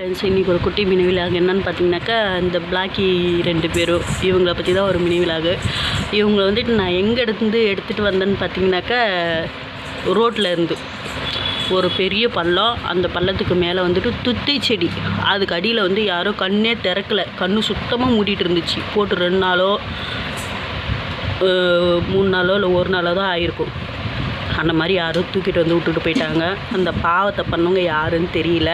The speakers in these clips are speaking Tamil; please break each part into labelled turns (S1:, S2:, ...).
S1: ஃப்ரெண்ட்ஸ் இன்றைக்கி ஒரு குட்டி மினி விலாக் என்னன்னு பார்த்தீங்கன்னாக்கா இந்த பிளாக்கி ரெண்டு பேரும் இவங்களை பற்றி தான் ஒரு மினி விலாகு இவங்களை வந்துட்டு நான் எங்கே எடுத்து எடுத்துகிட்டு வந்தேன்னு பார்த்தீங்கன்னாக்கா ரோட்டில் இருந்து ஒரு பெரிய பள்ளம் அந்த பள்ளத்துக்கு மேலே வந்துட்டு துத்தை செடி. அதுக்கு அடியில் வந்து யாரோ கண்ணே திறக்கல. கண்ணு சுத்தமாக மூடிட்டு இருந்துச்சு. போட்டு ரெண்டு நாளோ மூணு நாளோ இல்லை ஒரு நாளோ தான் ஆயிருக்கும். அந்த மாதிரி யாரும் தூக்கிட்டு வந்து விட்டுட்டு போயிட்டாங்க. அந்த பாவத்தை பண்ணவங்க யாருன்னு தெரியல.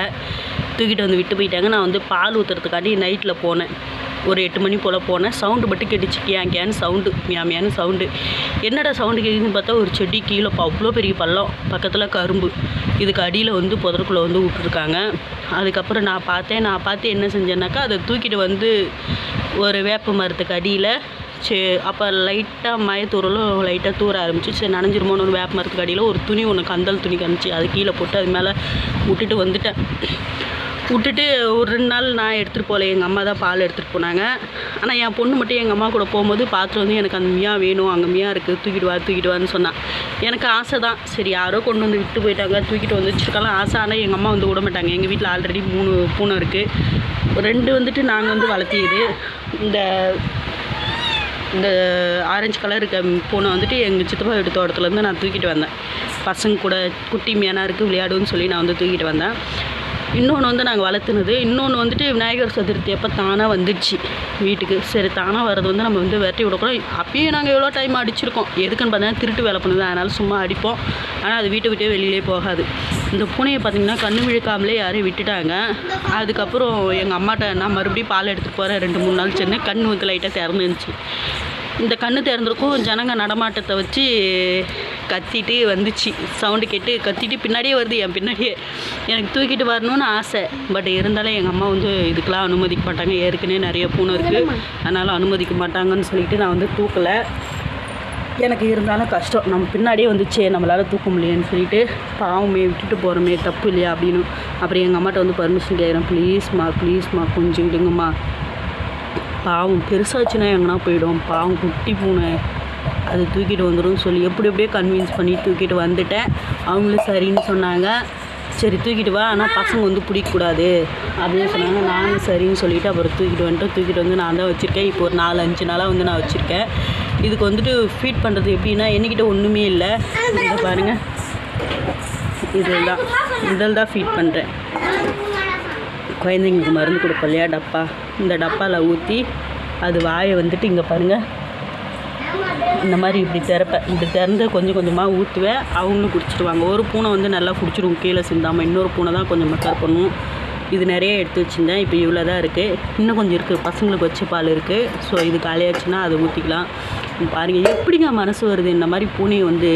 S1: தூக்கிட்டு வந்து விட்டு போயிட்டாங்க. நான் வந்து பால் ஊற்றுறதுக்காண்டி நைட்டில் போனேன். ஒரு எட்டு மணி போல் போனேன். சவுண்டு மட்டும் கேட்டுச்சு. கேன் கேன்னு சவுண்டு மியாமியான்னு சவுண்டு என்னடா சவுண்டு கேட்குதுன்னு பார்த்தா ஒரு செடி கீழே அவ்வளோ பெரிய பள்ளம். பக்கத்தில் கரும்பு. இதுக்கு அடியில் வந்து புதற்குள்ளே வந்து விட்டுருக்காங்க அதுக்கப்புறம் நான் பார்த்தேன். நான் பார்த்து என்ன செஞ்சேன்னாக்கா அதை தூக்கிட்டு வந்து ஒரு வேப்ப மரத்துக்கு அடியில் சே அப்போ லைட்டாக மயத்தூரலும் லைட்டாக தூர ஆரம்பிச்சு சரி நனைஞ்சிருமோன்னு ஒரு வேப்ப மரத்துக்கு அடியில் ஒரு துணி ஒன்று கந்தல் துணி கணிச்சு அது கீழே போட்டு அது மேலே விட்டுட்டு வந்துட்டேன். விட்டுட்டு ஒரு ரெண்டு நாள் நான் எடுத்துகிட்டு போகல. எங்கள் அம்மா தான் பால் எடுத்துகிட்டு போனாங்க. ஆனால் என் பொண்ணு மட்டும் எங்கள் அம்மா கூட போகும்போது பார்த்துட்டு வந்து எனக்கு அந்த மியா வேணும் அங்கே மியா இருக்குது தூக்கிட்டு வா தூக்கிட்டு வான்னு சொன்னான் எனக்கு ஆசை தான். சரி யாரோ கொண்டு வந்து விட்டு போயிட்டாங்க தூக்கிட்டு வந்து வச்சுருக்கலாம். ஆசை ஆனால் எங்கள் அம்மா வந்து விட மாட்டாங்க. எங்கள் வீட்டில் ஆல்ரெடி மூணு பூனை இருக்குது ரெண்டு வந்துட்டு நாங்கள் வந்து வளர்த்தியது. இந்த இந்த ஆரஞ்சு கலர் இருக்க பூனை வந்துட்டு எங்கள் சித்தப்பா வீட்டு தோட்டத்துலேருந்து நான் தூக்கிட்டு வந்தேன். பசங்க கூட குட்டி மீனா இருக்குது விளையாடுன்னு சொல்லி நான் வந்து தூக்கிட்டு வந்தேன். இன்னொன்று வந்து நாங்கள் வளர்த்துனது. இன்னொன்று வந்துட்டு விநாயகர் சதுர்த்தி அப்போ தானாக வந்துடுச்சு வீட்டுக்கு. சரி தானாக வர்றது வந்து நம்ம வந்து விரட்டி விடக்கூடாது அப்பயும் நாங்கள் எவ்வளோ டைம் அடிச்சிருக்கோம். எதுக்குன்னு பார்த்தீங்கன்னா திருட்டு வேலை பண்ணுது. அதனால் சும்மா அடிப்போம். ஆனால் அது வீட்டை விட்டே வெளியிலே போகாது. இந்த பூனையை பார்த்திங்கன்னா கண்ணு விழுக்காமலே யாரையும் விட்டுட்டாங்க. அதுக்கப்புறம் எங்கள் அம்மாட்ட நான் மறுபடியும் பால் எடுத்துகிட்டு போகிறேன் ரெண்டு மூணு நாள் சென்று கண் வந்து லைட்டாக திறந்துருந்துச்சு. இந்த கண்ணு திறந்திருக்கும் ஜனங்க நடமாட்டத்தை வச்சு கத்திட்டு வந்துச்சு. சவுண்டு கேட்டு கத்திட்டு பின்னாடியே வருது என் பின்னாடியே. எனக்கு தூக்கிட்டு வரணும்னு ஆசை. பட் இருந்தாலும் எங்கள் அம்மா வந்து இதுக்கெலாம் அனுமதிக்க மாட்டாங்க. ஏற்கனவே நிறைய பூனை இருக்குது அதனால் அனுமதிக்க மாட்டாங்கன்னு சொல்லிட்டு நான் வந்து தூக்கலை. எனக்கு இருந்தாலும் கஷ்டம். நம்ம பின்னாடியே வந்துச்சே நம்மளால் தூக்க முடியலன்னு சொல்லிட்டு பாவமே விட்டுட்டு போகிறோமே தப்பு இல்லையா அப்படின்னு. அப்புறம் எங்கள் அம்மாட்ட வந்து பர்மிஷன் கேட்குறேன் ப்ளீஸ்மா ப்ளீஸ்மா கொஞ்சம் விடுங்கம்மா. பாவம் பெருசாச்சுன்னா எங்கன்னா போயிடும் பாவம் குட்டி பூனை. அது தூக்கிட்டு வந்துடும் சொல்லி எப்படி எப்படியோ கன்வின்ஸ் பண்ணி தூக்கிட்டு வந்துட்டேன். அவங்களும் சரின்னு சொன்னாங்க. சரி தூக்கிட்டு வா. ஆனால் பசங்க வந்து பிடிக்கக்கூடாது. அப்படின்னு சொன்னாங்க. நானும் சரின்னு சொல்லிட்டு அப்புறம் தூக்கிட்டு வந்துட்டு தூக்கிட்டு வந்து நான் தான் வச்சுருக்கேன். இப்போ ஒரு நாலு அஞ்சு நாளாக வந்து நான் வச்சுருக்கேன். இதுக்கு வந்துட்டு ஃபீட் பண்ணுறது எப்படின்னா என்கிட்ட ஒன்றுமே இல்லை. இதை பாருங்கள் இதில் தான். இதில் தான் ஃபீட் பண்ணுறேன் குழந்தைங்களுக்கு மருந்து கொடுப்போம் இல்லையா டப்பா. இந்த டப்பாவில் ஊற்றி அது வாயை வந்துட்டு இங்கே பாருங்கள் இந்த மாதிரி இப்படி திறப்பேன் இப்படி திறந்து கொஞ்சம் கொஞ்சமாக ஊற்றுவேன் அவங்களும் குடிச்சிடுவாங்க ஒரு பூனை வந்து நல்லா குடிச்சிடும். கீழே சிந்தாமல் இன்னொரு பூனை தான் கொஞ்சம் மக்கர் பண்ணும். இது நிறைய எடுத்து வச்சுருந்தேன். இப்போ இவ்வளோ தான் இருக்குது இன்னும் கொஞ்சம் இருக்குது பசங்களுக்கு வச்ச பால் இருக்குது ஸோ இது காலியாச்சுன்னா அதை ஊற்றிக்கலாம் பாருங்கள் எப்படிங்க மனசு வருது? இந்த மாதிரி பூனையை வந்து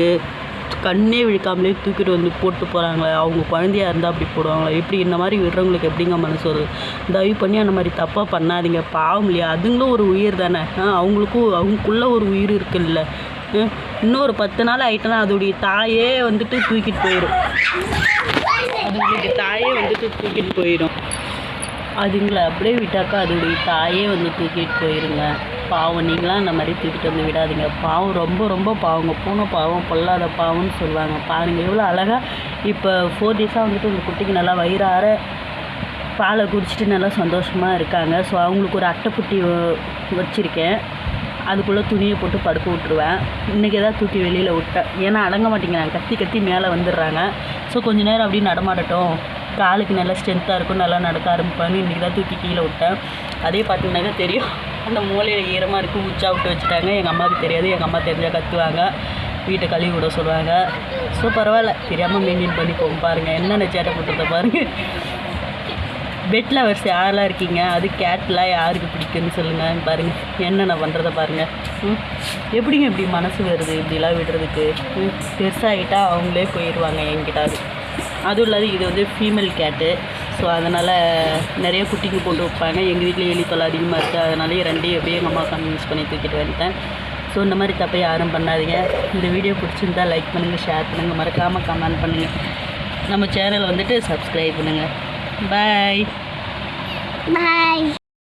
S1: கண்ணே விழிக்காமலே தூக்கிட்டு வந்து போட்டு போகிறாங்களே அவங்க குழந்தையா இருந்தால் அப்படி போடுவாங்களே? எப்படி இந்த மாதிரி விடுறவங்களுக்கு எப்படிங்க மனசு வருது? தயவு பண்ணி அந்த மாதிரி தப்பாக பண்ணாதீங்க. பாவம் இல்லையா? அதுங்களும் ஒரு உயிர் தானே? ஆ, அவங்களுக்கும் அவங்களுக்குள்ளே ஒரு உயிர் இருக்குல்ல? இன்னொரு இன்னும் ஒரு பத்து நாள் ஆகிட்டனா அதோடைய தாயே வந்துட்டு தூக்கிட்டு போயிடும் அதுங்களுக்கு தாயே வந்துட்டு தூக்கிட்டு போயிடும் அதுங்களை அப்படியே விட்டாக்கா அதோடைய தாயே வந்து தூக்கிட்டு போயிருங்க. பாவம் நீங்களாம் இந்த மாதிரி தூக்கிட்டு வந்து விடாதீங்க. பாவம் ரொம்ப ரொம்ப பாவங்க. பூனை பாவம் பொல்லாத பாவம்னு சொல்லுவாங்க. பாருங்கள் எவ்வளோ அழகாக இப்போ ஃபோர் டேஸாக வந்துட்டு இந்த குட்டிக்கு நல்லா வயிறார பாலை குடிச்சிட்டு நல்லா சந்தோஷமாக இருக்காங்க. ஸோ அவங்களுக்கு ஒரு அட்டைப்புட்டி வச்சுருக்கேன். அதுக்குள்ளே துணியை போட்டு படுக்க விட்ருவேன் இன்றைக்கி தான் தூக்கி வெளியில் விட்டேன். ஏன்னா அடங்க மாட்டேங்கிறாங்க. கத்தி கத்தி மேலே வந்துடுறாங்க. ஸோ கொஞ்ச நேரம் அப்படியே நடமாடட்டும். காலுக்கு நல்லா ஸ்ட்ரென்த்தாக இருக்கும். நல்லா நடக்க ஆரம்பிப்பாங்க. இன்றைக்கி தான் தூக்கி கீழே விட்டேன். அதே பார்த்தீங்கன்னாக்கா தெரியும். அந்த மூலையில் ஈரமாக இருக்குது உச்சா விட்டு வச்சுட்டாங்க. எங்கள் அம்மாவுக்கு தெரியாது. எங்கள் அம்மா தெரிஞ்சால் கத்துவாங்க. வீட்டை கழுவி விட சொல்லுவாங்க. ஸோ பரவாயில்ல. தெரியாமல் மெயின்டைன் பண்ணி போகும். பாருங்கள் என்னென்ன சேட்டை போட்டுறத பாருங்கள் பெட் லவர்ஸ் யாரெல்லாம் இருக்கீங்க? அது கேட்லாம் யாருக்கு பிடிக்குன்னு சொல்லுங்கள் பாருங்கள் என்னென்ன பண்ணுறத பாருங்கள் ம் எப்படிங்க இப்படி மனசு வருது? இப்படிலாம் விடுறதுக்கு. ம் பெருசாகிட்டா அவங்களே போயிடுவாங்க என்கிட்ட. அது அதுவும் இல்லாத இது வந்து ஃபீமேல் கேட்டு ஸோ அதனால் நிறைய குட்டிக்கு போட்டு வைப்பாங்க. எங்கள் வீட்டில் எலி தொலை அதிகமாக இருக்குது அதனாலே ரெண்டையும் எப்படியும் எங்கள் அம்மா கன்வின்ஸ் பண்ணி தூக்கிட்டு வந்துட்டேன். ஸோ இந்த மாதிரி தப்பை யாரும் பண்ணாதீங்க. இந்த வீடியோ பிடிச்சிருந்தா லைக் பண்ணுங்கள் ஷேர் பண்ணுங்கள் மறக்காமல் கமெண்ட் பண்ணுங்கள் நம்ம சேனல் வந்துட்டு சப்ஸ்கிரைப் பண்ணுங்கள் பாய்
S2: பாய்